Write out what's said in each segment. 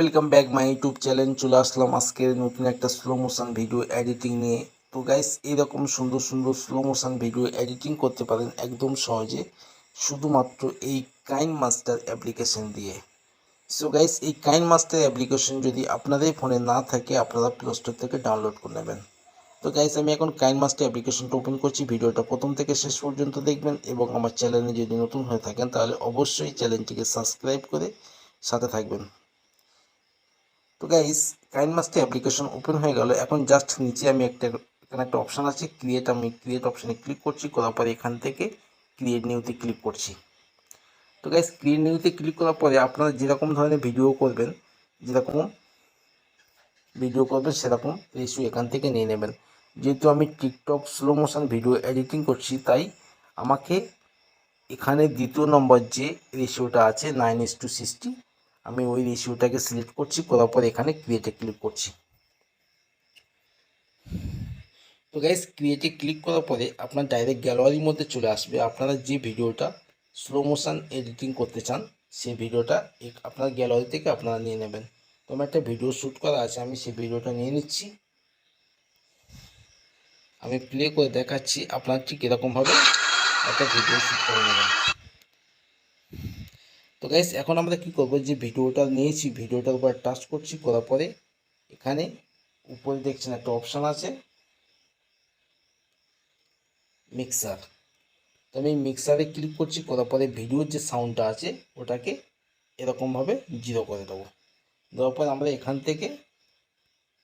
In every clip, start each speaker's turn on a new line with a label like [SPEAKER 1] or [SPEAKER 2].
[SPEAKER 1] Welcome back my YouTube channel চলে আসলাম আজকে নতুন একটা স্লো মোশন ভিডিও এডিটিং নিয়ে। তো গাইস এরকম সুন্দর সুন্দর স্লো মোশন ভিডিও এডিটিং করতে পারেন একদম সহজে, শুধুমাত্র এই কাইন মাস্টার অ্যাপ্লিকেশন দিয়ে। সো গাইস এই কাইন মাস্টার অ্যাপ্লিকেশন যদি আপনাদের ফোনে না থাকে, আপনারা প্লে স্টোর থেকে ডাউনলোড করে নেবেন। তো গাইস আমি এখন কাইন মাস্টার অ্যাপ্লিকেশনটা ওপেন করছি, ভিডিওটা প্রথম থেকে শেষ পর্যন্ত দেখবেন এবং আমার চ্যানেলে যদি নতুন হয়ে থাকেন, তাহলে অবশ্যই চ্যানেলটিকে সাবস্ক্রাইব করে সাথে থাকবেন। তো গাইস কাইন মাস্টার অ্যাপ্লিকেশন ওপেন হয়ে গেল। এখন জাস্ট নিচে আমি একটা, এখানে একটা অপশান আছে ক্রিয়েট আমি ক্রিয়েট অপশানে ক্লিক করছি, করার পরে এখান থেকে ক্রিয়েট নিউতে ক্লিক করছি। তো গাইস ক্রিয়েট নিউতে ক্লিক করার পরে আপনারা যেরকম ধরনের ভিডিও করবেন, যেরকম ভিডিও করবেন, সেরকম রেশিও এখান থেকে নিয়ে নেবেন। যেহেতু আমি TikTok slow motion video editing করছি, তাই আমাকে এখানে দ্বিতীয় নম্বর যে রেশিওটা আছে নাইন ইস টু সিক্সটি আমি ওই রেশিওটাকে সিলেক্ট করছি, করার পর এখানে ক্রিয়েটে ক্লিক করছি। তো গাইস ক্রিয়েটে ক্লিক করার পরে আপনার ডাইরেক্ট গ্যালারির মধ্যে চলে আসবে। আপনারা যে ভিডিওটা স্লো মোশন এডিটিং করতে চান, সেই ভিডিওটা আপনার গ্যালারি থেকে আপনারা নিয়ে নেবেন। তো আমার একটা ভিডিও শ্যুট করা আছে, আমি সেই ভিডিওটা নিয়ে নিচ্ছি। আমি প্লে করে দেখাচ্ছি, আপনার ঠিক এরকমভাবে একটা ভিডিও শ্যুট করে নেবেন। তো গাইস এখন আমরা কি করব? যে ভিডিওটা নিয়েছি, ভিডিওটার উপর টাচ করছি, করার পরে এখানে উপরে দেখছেন একটা অপশান আছে। মিক্সার তো আমি মিক্সারে ক্লিক করছি, করার পরে ভিডিওর যে সাউন্ডটা আছে, ওটাকে এরকমভাবে জিরো করে দেবো। দেওয়ার পরে আমরা এখান থেকে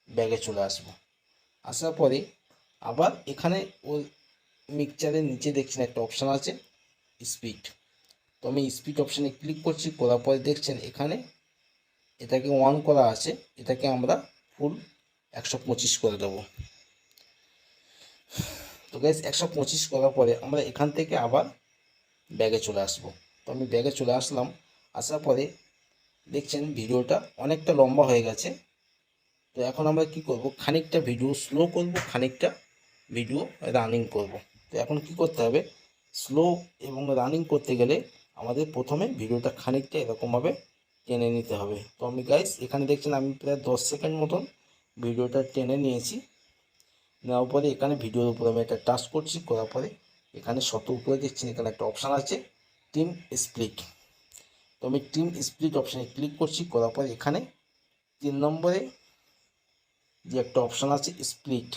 [SPEAKER 1] ব্যাগে চলে আসব। আসার পরে আবার এখানে ওই মিক্সচারের নিচে দেখছেন একটা অপশান আছে স্পিড তো আমি স্পিড অপশানে ক্লিক করছি, করার পরে দেখছেন এখানে এটাকে অন করা আছে, এটাকে আমরা ফুল একশো পঁচিশ করে দেবো। তো গ্যাস একশো পঁচিশ করার পরে আমরা এখান থেকে আবার ব্যাগে চলে আসব। তো আমি ব্যাগে চলে আসলাম, আসার পরে দেখছেন ভিডিওটা অনেকটা লম্বা হয়ে গেছে। তো এখন আমরা কি করব, খানিকটা ভিডিও স্লো করব, খানিকটা ভিডিও রানিং করব। তো এখন কি করতে হবে স্লো এবং রানিং করতে গেলে আমাদের প্রথমে ভিডিওটা খানিকটা এরকমভাবে টেনে নিতে হবে। তো আমি গাইস এখানে দেখছেন আমি প্রায় দশ সেকেন্ড মতন ভিডিওটা টেনে নিয়েছি। নেওয়ার পরে এখানে ভিডিওর উপরে আমি একটা টাচ করছি, করার পরে এখানে শত উপরে দেখছেন এখানে একটা অপশান আছে টিম স্প্লিট তো আমি টিম স্প্লিট অপশানে ক্লিক করছি, করার পরে এখানে তিন নম্বরে যে একটা অপশান আছে স্প্লিট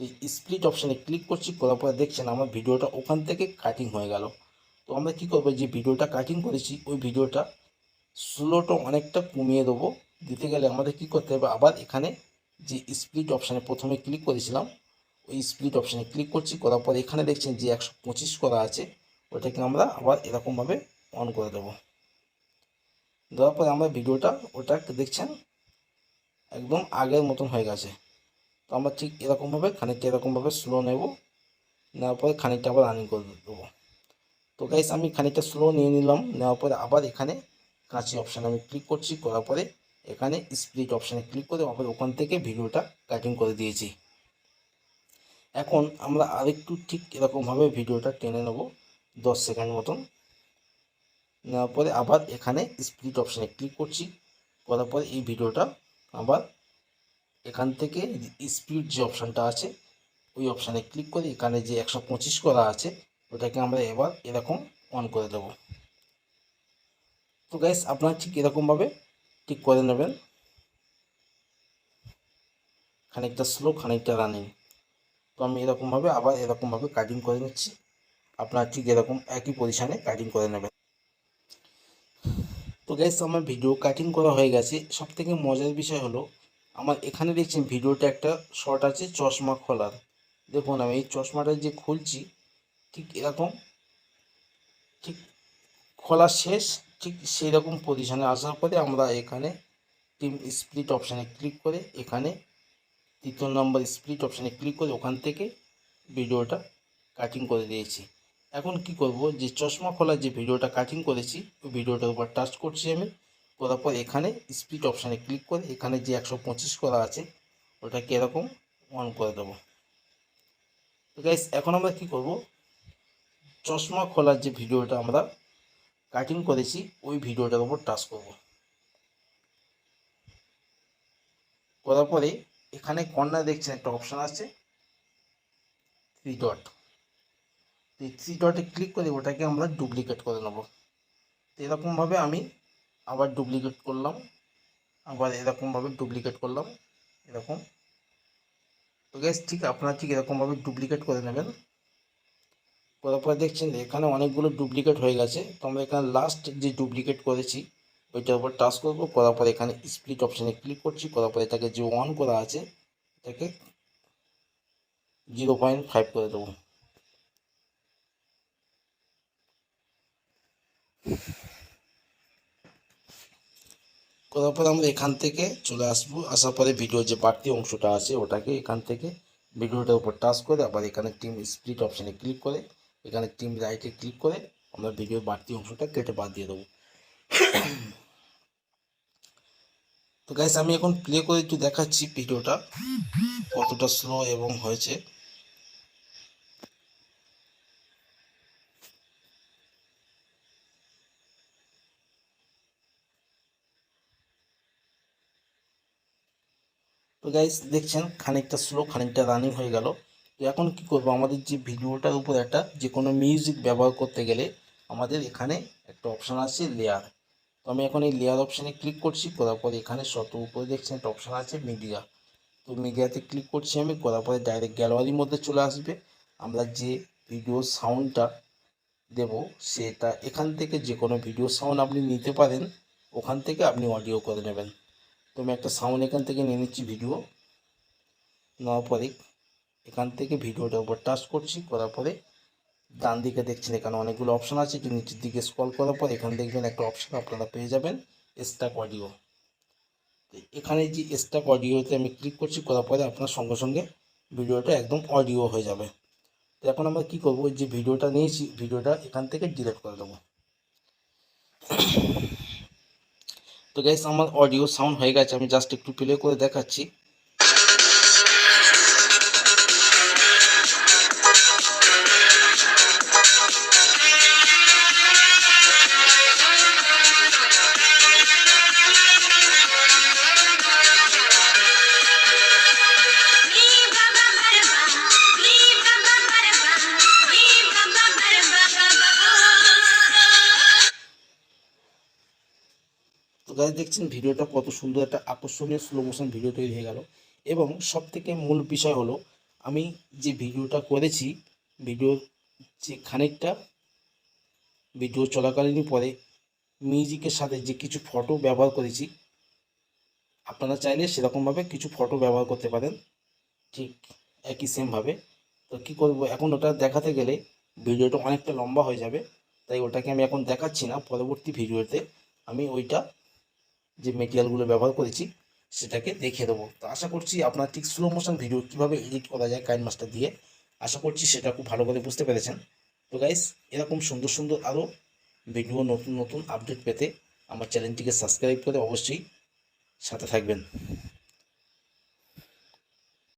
[SPEAKER 1] এই স্প্লিট অপশানে ক্লিক করছি, করার পরে দেখছেন আমার ভিডিওটা ওখান থেকে কাটিং হয়ে গেল। তো আমরা কি করব, যে ভিডিওটা কাটিং করেছি, ওই ভিডিওটা স্লোটা অনেকটা কমিয়ে দেবো। দিতে গেলে আমাদের কি করতে হবে, আবার এখানে যে স্প্লিট অপশানে প্রথমে ক্লিক করেছিলাম, ওই স্প্লিট অপশানে ক্লিক করছি, করার পর এখানে দেখছেন যে একশো পঁচিশ করা আছে, ওটাকে আমরা আবার এরকমভাবে অন করে দেবো। দেওয়ার পরে আমরা ভিডিওটা ওটা দেখছেন, একদম আগের মতন হয়ে গেছে। তো আমরা ঠিক এরকমভাবে, খানিকটা এরকমভাবে স্লো নেব, নেওয়ার পরে খানিকটা আবার রানিং করে দেবো। তো গাইস আমি খানিকটা স্লো নিয়ে নিলাম। নেওয়ার পরে আবার এখানে কাঁচি অপশান আমি ক্লিক করছি। করার পরে এখানে স্প্লিট অপশানে ক্লিক করে আবার ওখান থেকে ভিডিওটা কাটিং করে দিয়েছি। এখন আমরা আরেকটু ঠিক এরকমভাবে ভিডিওটা টেনে নেব দশ সেকেন্ড মতন। নেওয়ার পরে আবার এখানে স্প্লিট অপশানে ক্লিক করছি। করার পরে এই ভিডিওটা আবার এখান থেকে স্পিড যে অপশানটা আছে, ওই অপশানে ক্লিক করে এখানে যে একশো পঁচিশ করা আছে ওটাকে আমরা এবার এরকম অন করে দেব। তো গাইস আপনারা ঠিক এরকমভাবে ঠিক করে নেবেন। খানিকটা স্লো খানিকটা রানিং তো আমি এরকমভাবে আবার এরকমভাবে কাটিং করে নিচ্ছি। আপনারা ঠিক এরকম একই পজিশানে কাটিং করে নেবেন। তো গাইস আমার ভিডিও কাটিং করা হয়ে গেছে। সব থেকে মজার বিষয় হলো, আমার এখানে দেখছেন ভিডিওটা একটা শর্ট আছে, চশমা খোলার। দেখুন, আমি এই চশমাটা যে খুলছি ঠিক এরকম, ঠিক খোলা শেষ, ঠিক সেই রকম পজিশানে আসার পরে আমরা এখানে টিম স্প্লিট অপশানে ক্লিক করে এখানে তৃতীয় নম্বর স্প্লিট অপশানে ক্লিক করে ওখান থেকে ভিডিওটা কাটিং করে দিয়েছি। এখন কি করব? যে চশমা খোলার যে ভিডিওটা কাটিং করেছি, ওই ভিডিওটার উপর টাচ করছি আমি, করার পর এখানে স্পিড অপশানে ক্লিক করে এখানে যে একশো পঁচিশ করা আছে, ওটাকে এরকম অন করে দেবো। গাইস এখন আমরা কি করব? চশমা খোলার যে ভিডিওটা আমরা কাটিং করেছি, ওই ভিডিওটার উপর টাচ করব। করার পরে এখানে কর্নার দেখছেন, একটা অপশান আছে থ্রি ডট এই থ্রি ডটে ক্লিক করে ওটাকে আমরা ডুপ্লিকেট করে নেব। এরকমভাবে আমি আবার ডুপ্লিকেট করলাম, আবার এরকমভাবে ডুপ্লিকেট করলাম, এরকম। তো গ্যাস ঠিক আপনারা ঠিক এরকমভাবে ডুপ্লিকেট করে নেবেন। করার পরে দেখছেন এখানে অনেকগুলো ডুপ্লিকেট হয়ে গেছে। তো আমরা এখানে লাস্ট যে ডুপ্লিকেট করেছি, ওইটার উপর টাচ করব। করার পরে এখানে স্প্লিট অপশানে ক্লিক করছি। করার পরে এটাকে যে অন করা আছে, এটাকে জিরো পয়েন্ট ফাইভ করে দেবো। করার পরে আমরা এখান থেকে চলে আসব। আসার পরে ভিডিও যে বাড়তি অংশটা আছে, ওটাকে এখান থেকে ভিডিওটার উপর টাচ করে আবার এখানে টিম স্প্লিট অপশানে ক্লিক করে এখানে টিম রাইটে ক্লিক করে আমরা ভিডিওর বাড়তি অংশটা কেটে বাদ দিয়ে দেবো। তো গাইস আমি এখন প্লে করে একটু দেখাচ্ছি ভিডিওটা কতটা স্লো এবং হয়েছে। তো গাইস দেখছেন, খানিকটা স্লো খানিকটা রানিং হয়ে গেল। তো এখন কি করব? আমাদের যে ভিডিওটার উপর একটা যে কোনো মিউজিক ব্যবহার করতে গেলে আমাদের এখানে একটা অপশান আছে লেয়ার তো আমি এখন এই লেয়ার অপশানে ক্লিক করছি, করার পরে এখানে শত উপরে দেখছেন একটা অপশান আছে মিডিয়া তো মিডিয়াতে ক্লিক করছি আমি, করার পরে ডাইরেক্ট গ্যালারির মধ্যে চলে আসবে। আমরা যে ভিডিও সাউন্ডটা দেব, সেটা এখান থেকে যে কোনো ভিডিও সাউন্ড আপনি নিতে পারেন, ওখান থেকে আপনি অডিও করে নেবেন। তো আমি একটা সাউন্ড এখান থেকে নিয়ে নিচ্ছি ভিডিও নেওয়ার পরে এখান থেকে ভিডিওটার উপর টাচ করছি, করার পরে ডান দিকে দেখছেন এখানে অনেকগুলো অপশান আছে, একটু নিচের দিকে স্ক্রল করার পর এখানে দেখবেন একটা অপশান আপনারা পেয়ে যাবেন স্টাক অডিও এখানে যে স্টাক অডিওতে আমি ক্লিক করছি, করার পরে আপনার সঙ্গে সঙ্গে ভিডিওটা একদম অডিও হয়ে যাবে। তো এখন আমরা কী করব যে ভিডিওটা নিয়েছি, ভিডিওটা এখান থেকে ডিলিট করে দেবো। তো গাইস আমার অডিও সাউন্ড হয়ে গেছে, আমি জাস্ট একটু প্লে করে দেখাচ্ছি। তো গাইস দেখছেন ভিডিওটা কত সুন্দর একটা আকর্ষণীয় স্লো মোশন ভিডিও তৈরি হয়ে গেল। এবং সব থেকে মূল বিষয় হলো, আমি যে ভিডিওটা করেছি ভিডিওর যে খানিকটা ভিডিও চলাকালীন পরে মিউজিকের সাথে যে কিছু ফটো ব্যবহার করেছি, আপনারা চাইলে সেরকমভাবে কিছু ফটো ব্যবহার করতে পারেন। ঠিক একই সেমভাবে তো কী করব, এখন ওটা দেখাতে গেলে ভিডিওটা অনেকটা লম্বা হয়ে যাবে, তাই ওটাকে আমি এখন দেখাচ্ছি না। পরবর্তী ভিডিওতে আমি ওইটা যে মেটেরিয়ালগুলো ব্যবহার করেছি, সেটাকে দেখে দেবো। তো আশা করছি আপনার ঠিক স্লো মোশন ভিডিও কীভাবে এডিট করা যায় কাইন মাস্টার দিয়ে, আশা করছি সেটা খুব ভালো করে বুঝতে পেরেছেন। তো গাইস এরকম সুন্দর সুন্দর আরও ভিডিও নতুন নতুন আপডেট পেতে আমার চ্যানেলটিকে সাবস্ক্রাইব করে অবশ্যই সাথে থাকবেন।